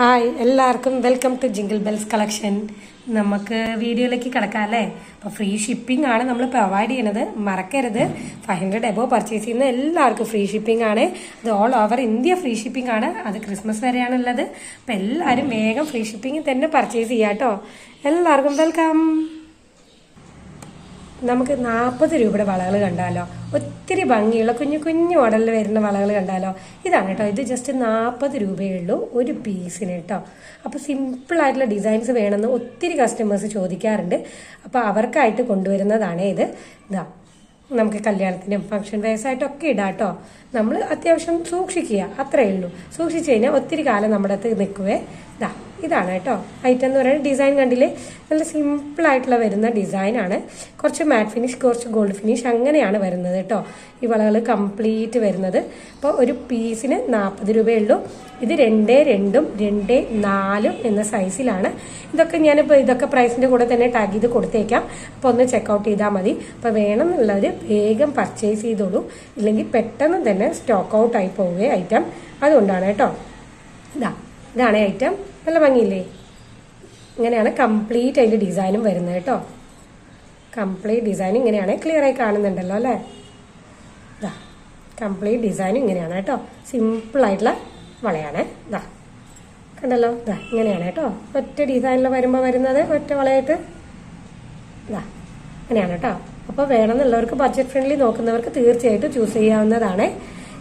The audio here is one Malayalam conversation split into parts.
ഹായ് എല്ലാവർക്കും welcome to jingle bells collection നമുക്ക് വീഡിയോയിലേക്ക് കിടക്കാം അല്ലേ? അപ്പോൾ ഫ്രീ ഷിപ്പിംഗ് ആണ് നമ്മൾ പ്രൊവൈഡ് ചെയ്യുന്നത്. മറക്കരുത്. ഫൈവ് ഹൺഡ്രഡ് എബോ പർച്ചേസ് ചെയ്യുന്ന എല്ലാവർക്കും ഫ്രീ ഷിപ്പിംഗ് ആണ്. അത് all over India free shipping ആണ്. അത് ക്രിസ്മസ് വരെയാണുള്ളത് അപ്പോൾ എല്ലാവരും വേഗം ഫ്രീ ഷിപ്പിംഗ് തന്നെ പർച്ചേസ് ചെയ്യാം കേട്ടോ. എല്ലാവർക്കും വെൽക്കം നമുക്ക് നാൽപ്പത് രൂപയുടെ വളകൾ കണ്ടാലോ? ഒത്തിരി ഭംഗിയുള്ള കുഞ്ഞു കുഞ്ഞു മോഡലിൽ വരുന്ന വളകൾ കണ്ടാലോ? ഇതാണ് കേട്ടോ. ഇത് ജസ്റ്റ് നാൽപ്പത് രൂപയേ ഉള്ളൂ. ഒരു പീസിന് കേട്ടോ. അപ്പോൾ സിമ്പിളായിട്ടുള്ള ഡിസൈൻസ് വേണമെന്ന് ഒത്തിരി കസ്റ്റമേഴ്സ് ചോദിക്കാറുണ്ട്. അപ്പോൾ അവർക്കായിട്ട് കൊണ്ടുവരുന്നതാണ് ഇത്. ഇതാ നമുക്ക് കല്യാണത്തിനും ഫംഗ്ഷൻ വയസ്സായിട്ടൊക്കെ ഇടാം കേട്ടോ. നമ്മൾ അത്യാവശ്യം സൂക്ഷിക്കുക. അത്രയേ ഉള്ളൂ. സൂക്ഷിച്ചു കഴിഞ്ഞാൽ ഒത്തിരി കാലം നമ്മുടെ അടുത്ത് നിൽക്കുവേ. ഇതാ ഇതാണ് കേട്ടോ. ഐറ്റം എന്ന് പറയുന്നത് ഡിസൈൻ കണ്ടില്ലേ? നല്ല സിമ്പിളായിട്ടുള്ള വരുന്ന ഡിസൈനാണ് കുറച്ച് മാറ്റ് ഫിനിഷ് കുറച്ച് ഗോൾഡ് ഫിനിഷ് അങ്ങനെയാണ് വരുന്നത് കേട്ടോ. ഈ വളകൾ കംപ്ലീറ്റ് വരുന്നത്. അപ്പോൾ ഒരു പീസിന് നാൽപ്പത് രൂപയേ ഉള്ളൂ. ഇത് രണ്ടേ രണ്ടും രണ്ടേ നാലും എന്ന സൈസിലാണ് ഇതൊക്കെ ഞാനിപ്പോൾ ഇതൊക്കെ പ്രൈസിന്റെ കൂടെ തന്നെ ടാഗ് ചെയ്ത് കൊടുത്തേക്കാം. അപ്പോൾ ഒന്ന് ചെക്കൗട്ട് ചെയ്താൽ മതി. അപ്പോൾ വേണമെന്നുള്ളവർ വേഗം പർച്ചേസ് ചെയ്തോളൂ. ഇല്ലെങ്കിൽ പെട്ടെന്ന് തന്നെ സ്റ്റോക്ക് ഔട്ടായി പോവുകയെ ഐറ്റം അതുകൊണ്ടാണ് കേട്ടോ. ഇതാ ഇതാണ് ഐറ്റം നല്ല ഭംഗിയില്ലേ? ഇങ്ങനെയാണ് കംപ്ലീറ്റ് അതിന്റെ ഡിസൈനും വരുന്നത് കേട്ടോ. കംപ്ലീറ്റ് ഡിസൈൻ ഇങ്ങനെയാണ് ക്ലിയർ ആയി കാണുന്നുണ്ടല്ലോ അല്ലേ? ഇതാ കംപ്ലീറ്റ് ഡിസൈൻ ഇങ്ങനെയാണ് കേട്ടോ. സിമ്പിൾ ആയിട്ടുള്ള വളയാണ്. ഇതാ കണ്ടല്ലോ? ഇതാ ഇങ്ങനെയാണ് കേട്ടോ. ഒറ്റ ഡിസൈനിൽ വരുമ്പോൾ വരുന്നത് ഒറ്റ വളയായിട്ട്. ഇതാ അങ്ങനെയാണ് കേട്ടോ. അപ്പോൾ വേണമെന്നുള്ളവർക്ക് ബഡ്ജറ്റ് ഫ്രണ്ട്ലി നോക്കുന്നവർക്ക് തീർച്ചയായിട്ടും ചൂസ് ചെയ്യാവുന്നതാണ്.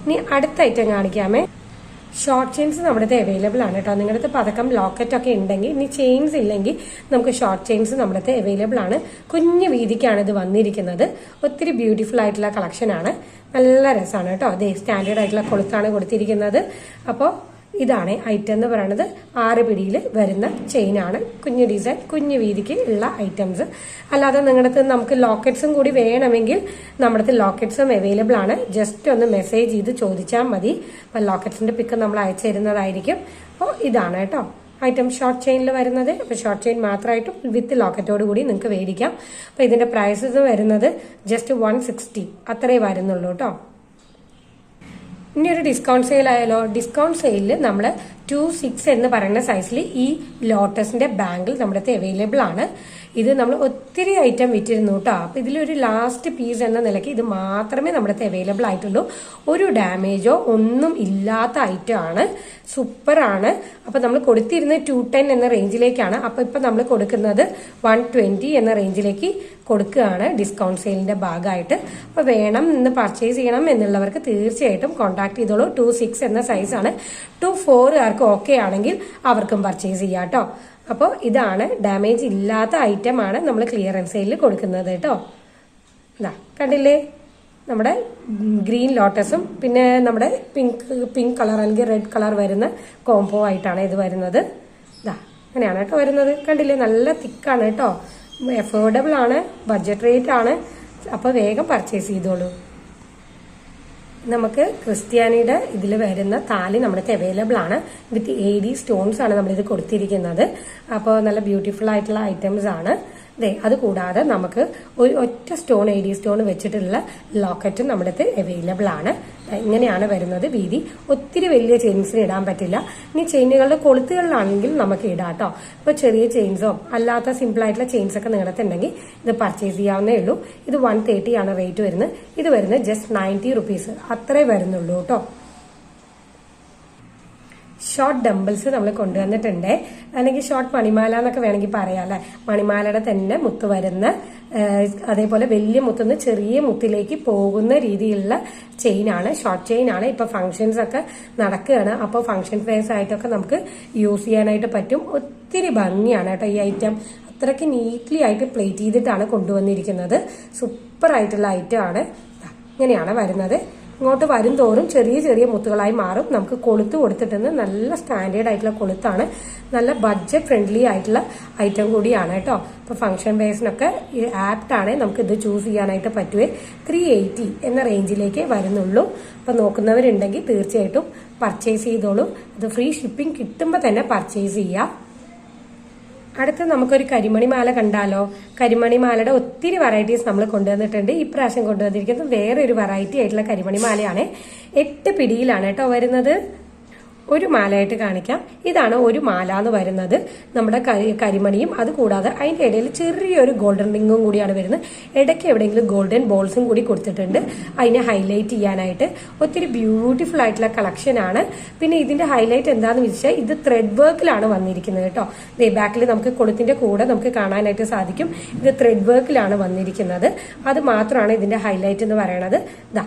ഇനി അടുത്ത ഐറ്റം കാണിക്കാമേ. ഷോർട്ട് ചെയിൻസ് നമ്മുടെ അടുത്ത് അവൈലബിൾ ആണ് കേട്ടോ നിങ്ങളുടെ അടുത്ത് പതക്കം ലോക്കറ്റ് ഒക്കെ ഉണ്ടെങ്കിൽ ഇനി ചെയിൻസ് ഇല്ലെങ്കിൽ നമുക്ക് ഷോർട്ട് ചെയിൻസ് നമ്മുടെ അടുത്ത് അവൈലബിൾ ആണ്. കുഞ്ഞു വീതിക്കാണ് ഇത് വന്നിരിക്കുന്നത്. ഒത്തിരി ബ്യൂട്ടിഫുൾ ആയിട്ടുള്ള കളക്ഷൻ ആണ്. നല്ല രസമാണ് കേട്ടോ അതേ സ്റ്റാൻഡേർഡ് ആയിട്ടുള്ള കൊളുത്താണ് കൊടുത്തിരിക്കുന്നത്. അപ്പോൾ ഇതാണ് ഐറ്റം എന്ന് പറയുന്നത്. ആറ് പിടിയിൽ വരുന്ന ചെയിനാണ് കുഞ്ഞു ഡിസൈൻ കുഞ്ഞു വീതിക്ക് ഉള്ള ഐറ്റംസ് അല്ലാതെ നിങ്ങളുടെ അടുത്ത് നമുക്ക് ലോക്കറ്റ്സും കൂടി വേണമെങ്കിൽ നമ്മുടെ അടുത്ത് ലോക്കറ്റ്സും അവൈലബിൾ ആണ്. ജസ്റ്റ് ഒന്ന് മെസ്സേജ് ചെയ്ത് ചോദിച്ചാൽ മതി. അപ്പം ലോക്കറ്റ്സിന്റെ പിക്ക് നമ്മൾ അയച്ചു തരുന്നതായിരിക്കും. അപ്പോൾ ഇതാണ് കേട്ടോ ഐറ്റം ഷോർട്ട് ചെയിനിൽ വരുന്നത്. അപ്പോൾ ഷോർട്ട് ചെയിൻ മാത്രമായിട്ടും വിത്ത് ലോക്കറ്റോട് കൂടി നിങ്ങൾക്ക് മേടിക്കാം അപ്പോൾ ഇതിന്റെ പ്രൈസസ് വരുന്നത് ജസ്റ്റ് വൺ സിക്സ്റ്റി അത്രേ വരുന്നുള്ളൂ കേട്ടോ. ഇനി ഒരു ഡിസ്കൗണ്ട് സെയിൽ ആയാലോ? ഡിസ്കൗണ്ട് സെയിലിൽ നമ്മൾ ടു സിക്സ് എന്ന് പറയുന്ന സൈസിൽ ഈ ലോട്ടസിന്റെ ബാങ്കിൾ നമ്മുടെ അവൈലബിൾ ആണ്. ഇത് നമ്മൾ ഒത്തിരി ഐറ്റം വിറ്റിരുന്നു കേട്ടോ അപ്പം ഇതിലൊരു ലാസ്റ്റ് പീസ് എന്ന നിലയ്ക്ക് ഇത് മാത്രമേ നമ്മുടെ അവൈലബിൾ ആയിട്ടുള്ളൂ. ഒരു ഡാമേജോ ഒന്നും ഇല്ലാത്ത ഐറ്റം ആണ്. സൂപ്പർ ആണ്. അപ്പൊ നമ്മൾ കൊടുത്തിരുന്നത് ടു ടെൻ എന്ന റേഞ്ചിലേക്കാണ് അപ്പോൾ ഇപ്പോൾ നമ്മൾ കൊടുക്കുന്നത് വൺ ട്വന്റി എന്ന റേഞ്ചിലേക്ക് കൊടുക്കുകയാണ് ഡിസ്കൗണ്ട് സെയിലിന്റെ ഭാഗമായിട്ട്. അപ്പോൾ വേണം ഇന്ന് പർച്ചേസ് ചെയ്യണം എന്നുള്ളവർക്ക് തീർച്ചയായിട്ടും കോൺടാക്ട് ചെയ്തോളൂ. ടു സിക്സ് എന്ന സൈസാണ് ടു ഫോർ ആർക്ക് ഓക്കെ ആണെങ്കിൽ അവർക്കും പർച്ചേസ് ചെയ്യാം കേട്ടോ അപ്പോൾ ഇതാണ് ഡാമേജ് ഇല്ലാത്ത ഐറ്റം ആണ് നമ്മൾ ക്ലിയറൻസ് സെയിലിൽ കൊടുക്കുന്നത് കേട്ടോ. ഇതാ കണ്ടില്ലേ? നമ്മുടെ ഗ്രീൻ ലോട്ടസും പിന്നെ നമ്മുടെ പിങ്ക് പിങ്ക് കളർ അല്ലെങ്കിൽ റെഡ് കളർ വരുന്ന കോംബോ ആയിട്ടാണ് ഇത് വരുന്നത്. ഇതാ അങ്ങനെയാണ് കേട്ടോ വരുന്നത്. കണ്ടില്ലേ? നല്ല തിക്കാണ് കേട്ടോ. എഫോർഡബിൾ ആണ് ബഡ്ജറ്റ് റേറ്റ് ആണ്. അപ്പോൾ വേഗം പർച്ചേസ് ചെയ്തോളൂ. നമുക്ക് ക്രിസ്ത്യാനിയുടെ ഇതിൽ വരുന്ന താലി നമ്മുടെ അവൈലബിൾ ആണ്. വിത്ത് എ ഡി സ്റ്റോൺസ് ആണ് നമ്മളിത് കൊടുത്തിരിക്കുന്നത്. അപ്പോൾ നല്ല ബ്യൂട്ടിഫുൾ ആയിട്ടുള്ള ഐറ്റംസ് ആണ്. അതെ അതുകൂടാതെ നമുക്ക് ഒരു ഒറ്റ സ്റ്റോൺ എ ഡി സ്റ്റോൺ വെച്ചിട്ടുള്ള ലോക്കറ്റും നമ്മുടെ അടുത്ത് അവൈലബിൾ ആണ്. ഇങ്ങനെയാണ് വരുന്നത് വീതി. ഒത്തിരി വലിയ ചെയിൻസിന് ഇടാൻ പറ്റില്ല. ഇനി ചെയിനുകളുടെ കൊളുത്തുകളിലാണെങ്കിൽ നമുക്ക് ഇടാം കേട്ടോ. ഇപ്പോൾ ചെറിയ ചെയിൻസോ അല്ലാത്ത സിമ്പിൾ ആയിട്ടുള്ള ചെയിൻസ് ഒക്കെ നിങ്ങളുടെ ഉണ്ടെങ്കിൽ ഇത് പർച്ചേസ് ചെയ്യാവുന്നേ ഉള്ളൂ. ഇത് വൺ തേർട്ടി ആണ് റേറ്റ് വരുന്നത്. ഇത് വരുന്നത് ജസ്റ്റ് നയന്റി റുപ്പീസ് അത്രേ വരുന്നുള്ളൂ കേട്ടോ. ഷോർട്ട് ഡംബിൾസ് നമ്മൾ കൊണ്ടുവന്നിട്ടുണ്ട്. അല്ലെങ്കിൽ ഷോർട്ട് മണിമാല എന്നൊക്കെ വേണമെങ്കിൽ പറയാം അല്ലെ? മണിമാലയുടെ തന്നെ മുത്ത് വരുന്ന അതേപോലെ വലിയ മുത്തുനിന്ന് ചെറിയ മുത്തിലേക്ക് പോകുന്ന രീതിയിലുള്ള ചെയിനാണ് ഷോർട്ട് ചെയിൻ ആണ്. ഇപ്പൊ ഫംഗ്ഷൻസ് ഒക്കെ നടക്കുകയാണ്. അപ്പോൾ ഫംഗ്ഷൻ ഫേസ് ആയിട്ടൊക്കെ നമുക്ക് യൂസ് ചെയ്യാനായിട്ട് പറ്റും. ഒത്തിരി ഭംഗിയാണ് കേട്ടോ ഈ ഐറ്റം അത്രയ്ക്ക് നീറ്റ്ലി ആയിട്ട് പ്ലേറ്റ് ചെയ്തിട്ടാണ് കൊണ്ടുവന്നിരിക്കുന്നത്. സൂപ്പർ ആയിട്ടുള്ള ഐറ്റം ആണ്. ഇങ്ങനെയാണ് വരുന്നത്. ഇങ്ങോട്ട് വരും തോറും ചെറിയ ചെറിയ മുത്തുകളായി മാറും. നമുക്ക് കൊളുത്ത് കൊടുത്തിട്ടുണ്ട് നല്ല സ്റ്റാൻഡേർഡ് ആയിട്ടുള്ള കൊളുത്താണ്. നല്ല ബഡ്ജറ്റ് ഫ്രണ്ട്ലി ആയിട്ടുള്ള ഐറ്റം കൂടിയാണ് കേട്ടോ. ഇപ്പൊ ഫംഗ്ഷൻ ബേസിനൊക്കെ ആപ്റ്റ് ആണ് നമുക്ക് ഇത് ചൂസ് ചെയ്യാനായിട്ട് പറ്റുവേ. ത്രീ എയ്റ്റി എന്ന റേഞ്ചിലേക്ക് വരുന്നുള്ളൂ. അപ്പൊ നോക്കുന്നവരുണ്ടെങ്കിൽ തീർച്ചയായിട്ടും പർച്ചേസ് ചെയ്തോളൂ. അത് ഫ്രീ ഷിപ്പിംഗ് കിട്ടുമ്പോൾ തന്നെ പർച്ചേസ് ചെയ്യാം. അടുത്ത് നമുക്കൊരു കരിമണി മാല കണ്ടാലോ? കരിമണിമാലയുടെ ഒത്തിരി വെറൈറ്റീസ് നമ്മൾ കൊണ്ടുവന്നിട്ടുണ്ട്. ഇപ്രാവശ്യം കൊണ്ടുവന്നിരിക്കുന്നത് വേറെ ഒരു വെറൈറ്റി ആയിട്ടുള്ള കരിമണിമാലയാണ്. എട്ട് പിടിയിലാണ് കേട്ടോ വരുന്നത്. ഒരു മാലയായിട്ട് കാണിക്കാം. ഇതാണ് ഒരു മാല എന്ന് വരുന്നത്. നമ്മുടെ കരിമണിയും അത് കൂടാതെ അതിന്റെ ഇടയിൽ ചെറിയൊരു ഗോൾഡൻ റിങ്ങും കൂടിയാണ് വരുന്നത്. ഇടയ്ക്ക് എവിടെയെങ്കിലും ഗോൾഡൻ ബോൾസും കൂടി കൊടുത്തിട്ടുണ്ട്. അതിനെ ഹൈലൈറ്റ് ചെയ്യാനായിട്ട്. ഒത്തിരി ബ്യൂട്ടിഫുൾ ആയിട്ടുള്ള കളക്ഷൻ ആണ്. പിന്നെ ഇതിന്റെ ഹൈലൈറ്റ് എന്താണെന്ന് വെച്ചാൽ ഇത് ത്രെഡ് വർക്കിലാണ് വന്നിരിക്കുന്നത് കേട്ടോ. ദേ ബാക്കിൽ നമുക്ക് കൊളുത്തിന്റെ കൂടെ നമുക്ക് കാണാനായിട്ട് സാധിക്കും. ഇത് ത്രെഡ് വർക്കിലാണ് വന്നിരിക്കുന്നത്. അത് മാത്രമാണ് ഇതിന്റെ ഹൈലൈറ്റ് എന്ന് പറയുന്നത് ദാ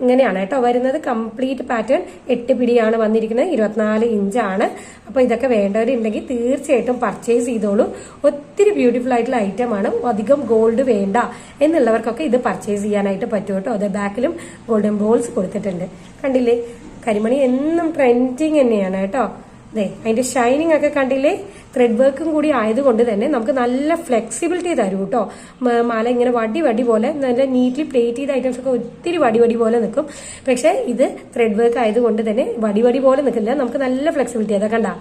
ഇങ്ങനെയാണ് കേട്ടോ വരുന്നത്. കംപ്ലീറ്റ് പാറ്റേൺ എട്ട് പിടിയാണ് വന്നിരിക്കുന്നത്. ഇരുപത്തിനാല് ഇഞ്ചാണ് അപ്പോൾ ഇതൊക്കെ വേണ്ടവരുണ്ടെങ്കിൽ തീർച്ചയായിട്ടും പർച്ചേസ് ചെയ്തോളൂ. ഒത്തിരി ബ്യൂട്ടിഫുൾ ആയിട്ടുള്ള ഐറ്റം ആണ്. അധികം ഗോൾഡ് വേണ്ട എന്നുള്ളവർക്കൊക്കെ ഇത് പർച്ചേസ് ചെയ്യാനായിട്ട് പറ്റും കേട്ടോ. അത് ബാക്കിലും ഗോൾഡൻ ബോൾസ് കൊടുത്തിട്ടുണ്ട്. കണ്ടില്ലേ? കരിമണി എന്നും ട്രെൻഡിങ് തന്നെയാണ് കേട്ടോ. അതെ അതിന്റെ ഷൈനിങ് ഒക്കെ കണ്ടില്ലേ? ത്രെഡ് വർക്കും കൂടി ആയതുകൊണ്ട് തന്നെ നമുക്ക് നല്ല ഫ്ലെക്സിബിലിറ്റി തരും കേട്ടോ മാല ഇങ്ങനെ വടി വടി പോലെ നല്ല നീറ്റ്ലി പ്ലേറ്റ് ചെയ്ത ഐറ്റംസ് ഒക്കെ ഒത്തിരി വടി വടി പോലെ നിൽക്കും. പക്ഷെ ഇത് ത്രെഡ് വർക്ക് ആയതുകൊണ്ട് തന്നെ വടി വടി പോലെ നിൽക്കില്ല. നമുക്ക് നല്ല ഫ്ലെക്സിബിലിറ്റി അതാ കണ്ട?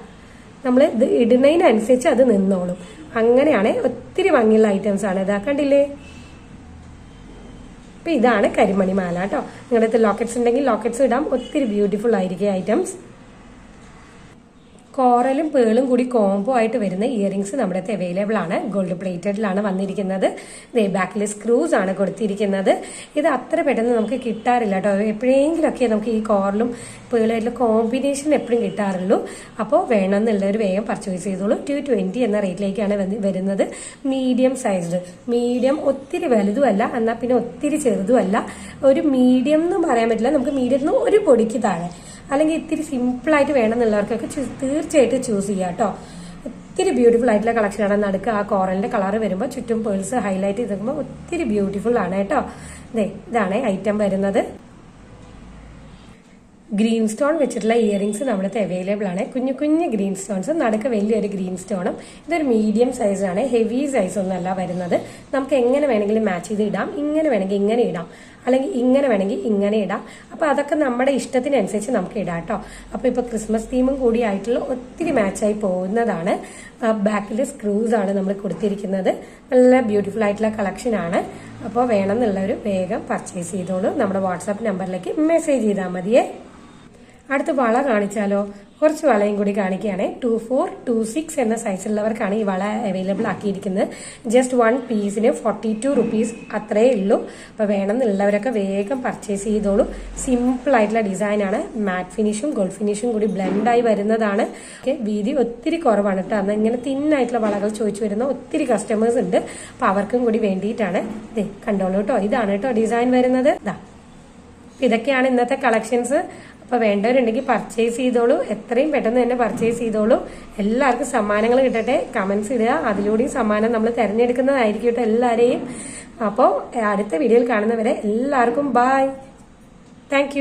നമ്മൾ ഇത് ഇടുന്നതിനനുസരിച്ച് അത് നിന്നോളും. അങ്ങനെയാണ് ഒത്തിരി ഭംഗിയുള്ള ഐറ്റംസ് ആണ്. ഇതാ കണ്ടില്ലേ? ഇപ്പൊ ഇതാണ് കരിമണി മാല കേട്ടോ നിങ്ങളുടെ അടുത്ത് ലോക്കറ്റ്സ് ഉണ്ടെങ്കിൽ ലോക്കറ്റ്സ് ഇടാം. ഒത്തിരി ബ്യൂട്ടിഫുൾ ആയിരിക്കും ഐറ്റംസ് കോറലും പേളും കൂടി കോംബോ ആയിട്ട് വരുന്ന ഇയറിങ്സ് നമ്മുടെ അടുത്ത് അവൈലബിൾ ആണ്. ഗോൾഡ് പ്ലേറ്റഡിലാണ് വന്നിരിക്കുന്നത്. ദേ ബാക്കിൽ സ്ക്രൂസ് ആണ് കൊടുത്തിരിക്കുന്നത്. ഇത് അത്ര പെട്ടെന്ന് നമുക്ക് കിട്ടാറില്ല കേട്ടോ. എപ്പോഴെങ്കിലുമൊക്കെ നമുക്ക് ഈ കോറലും പേളുമായിട്ടുള്ള കോമ്പിനേഷൻ എപ്പോഴും കിട്ടാറുള്ളൂ. അപ്പോൾ വേണമെന്നുള്ളവർ വേഗം പർച്ചേസ് ചെയ്തോളൂ. ടു ട്വന്റി എന്ന റേറ്റിലേക്കാണ് വരുന്നത്. മീഡിയം സൈസ്ഡ് മീഡിയം ഒത്തിരി വലുതുമല്ല. എന്നാൽ പിന്നെ ഒത്തിരി ചെറുതുമല്ല. ഒരു മീഡിയം എന്നും പറയാൻ പറ്റില്ല. നമുക്ക് മീഡിയം ഒരു പൊടിക്ക് താഴെ. അല്ലെങ്കിൽ ഇത്തിരി സിമ്പിൾ ആയിട്ട് വേണമെന്നുള്ളവർക്കൊക്കെ തീർച്ചയായിട്ടും ചൂസ് ചെയ്യാം കേട്ടോ ഒത്തിരി ബ്യൂട്ടിഫുൾ ആയിട്ടുള്ള കളക്ഷനാണ് നടുക്ക് ആ കോറലിന്റെ കളർ വരുമ്പോൾ ചുറ്റും പേഴ്സ് ഹൈലൈറ്റ് ചെയ്ത് നോക്കുമ്പോൾ ഒത്തിരി ബ്യൂട്ടിഫുൾ ആണ് കേട്ടോ ഇതാണ് ഐറ്റം വരുന്നത്. ഗ്രീൻ സ്റ്റോൺ വെച്ചിട്ടുള്ള ഇയറിംഗ്സ് നമ്മുടെ അവൈലബിൾ ആണ്. കുഞ്ഞു കുഞ്ഞു ഗ്രീൻ സ്റ്റോൺസ് നടക്ക് വലിയൊരു ഗ്രീൻ സ്റ്റോണും ഇതൊരു മീഡിയം സൈസാണ് ഹെവി സൈസ് ഒന്നല്ല വരുന്നത്. നമുക്ക് എങ്ങനെ വേണമെങ്കിലും മാച്ച് ചെയ്ത് ഇടാം. ഇങ്ങനെ വേണമെങ്കിൽ ഇങ്ങനെ ഇടാം. അല്ലെങ്കിൽ ഇങ്ങനെ വേണമെങ്കിൽ ഇങ്ങനെ ഇടാം. അപ്പൊ അതൊക്കെ നമ്മുടെ ഇഷ്ടത്തിനനുസരിച്ച് നമുക്ക് ഇടാം കേട്ടോ. അപ്പൊ ഇപ്പൊ ക്രിസ്മസ് തീമും കൂടി ആയിട്ടുള്ള ഒത്തിരി മാച്ചായി പോകുന്നതാണ്. ബാക്കിൽ സ്ക്രൂസ് ആണ് നമ്മൾ കൊടുത്തിരിക്കുന്നത്. നല്ല ബ്യൂട്ടിഫുൾ ആയിട്ടുള്ള കളക്ഷൻ ആണ്. അപ്പോൾ വേണമെന്നുള്ളവർ വേഗം പർച്ചേസ് ചെയ്തോളൂ. നമ്മുടെ വാട്സാപ്പ് നമ്പറിലേക്ക് മെസ്സേജ് ചെയ്താൽ മതിയേ. അടുത്ത വള കാണിച്ചാലോ? കുറച്ച് വളയും കൂടി കാണിക്കുകയാണെ. ടു ഫോർ ടു സിക്സ് എന്ന സൈസിലുള്ളവർക്കാണ് ഈ വള അവൈലബിൾ ആക്കിയിരിക്കുന്നത്. ജസ്റ്റ് വൺ പീസിന് ഫോർട്ടി ടു റുപ്പീസ് അത്രേ ഉള്ളൂ. അപ്പോൾ വേണമെന്നുള്ളവരൊക്കെ വേഗം പർച്ചേസ് ചെയ്തോളൂ. സിമ്പിൾ ആയിട്ടുള്ള ഡിസൈനാണ് മാറ്റ് ഫിനിഷും ഗോൾഡ് ഫിനിഷും കൂടി ബ്ലെൻഡായി വരുന്നതാണ്. വീതി ഒത്തിരി കുറവാണ് കേട്ടോ. അന്ന് ഇങ്ങനെ തിന്നായിട്ടുള്ള വളകൾ ചോദിച്ചു വരുന്ന ഒത്തിരി കസ്റ്റമേഴ്സ് ഉണ്ട്. അപ്പോൾ അവർക്കും കൂടി വേണ്ടിയിട്ടാണ് കണ്ടോളൂ കേട്ടോ. ഇതാണ് കേട്ടോ ഡിസൈൻ വരുന്നത്. ഇതാ ഇതൊക്കെയാണ് ഇന്നത്തെ കളക്ഷൻസ് അപ്പൊ വേണ്ടവരുണ്ടെങ്കിൽ പർച്ചേസ് ചെയ്തോളൂ. എത്രയും പെട്ടെന്ന് തന്നെ പർച്ചേസ് ചെയ്തോളൂ. എല്ലാവർക്കും സമ്മാനങ്ങൾ കിട്ടട്ടെ. കമന്റ്സ് ഇടുക. അതിലൂടെയും സമ്മാനം നമ്മൾ തിരഞ്ഞെടുക്കുന്നതായിരിക്കും കേട്ടോ എല്ലാവരെയും അപ്പോൾ അടുത്ത വീഡിയോയിൽ കാണുന്നവരെ എല്ലാവർക്കും ബായ് താങ്ക്